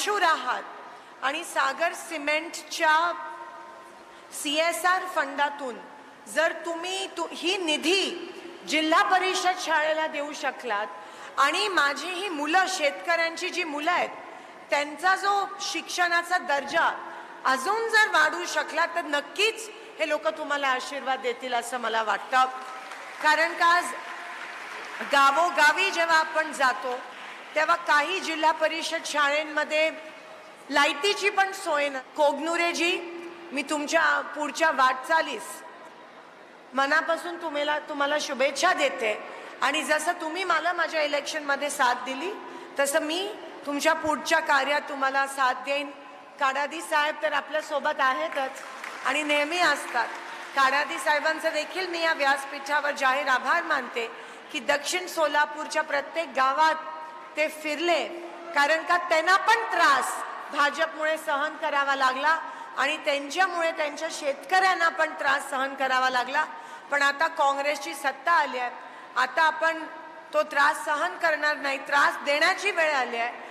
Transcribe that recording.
मशहूर आहात. आणि सागर सिमेंटच्या सी एस आर फंडातून जर तुम्ही तु ही निधी जिल्हा परिषद शाळेला देऊ शकलात आणि माझी ही मुलं शेतकऱ्यांची जी मुलं आहेत त्यांचा जो शिक्षणाचा दर्जा अजून जर वाढू शकला तर नक्कीच हे लोक तुम्हाला आशीर्वाद देतील असं मला वाटतं. कारण का आज गावोगावी जेव्हा आपण जातो तेव्हा काही जिल्हा परिषद शाळेंमध्ये लाईटीची पण सोय न कोगनुरेजी मी तुमच्या पुढच्या वाटचालीस मनापासून तुम्हाला तुम्हाला शुभेच्छा देते. आणि जसं तुम्ही मला माझ्या इलेक्शनमध्ये साथ दिली तसं मी तुमच्या पुढच्या कार्यात तुम्हाला साथ देईन. काडादी साहेब तर आपल्यासोबत आहेतच आणि नेहमी असतात. काडादी साहेबांचं देखील मी या व्यासपीठावर जाहीर आभार मानते की दक्षिण सोलापूरच्या प्रत्येक गावात ते फिरले. कारण का त्यांना पण त्रास. भाजपमुळे सहन करावा लागला आणि त्यांच्यामुळे त्यांच्या शेतकऱ्यांना पण त्रास सहन करावा लागला. पण आता काँग्रेसची सत्ता आली आहे. आता आपण तो त्रास सहन करणार नाही. त्रास देण्याची वेळ आली आहे.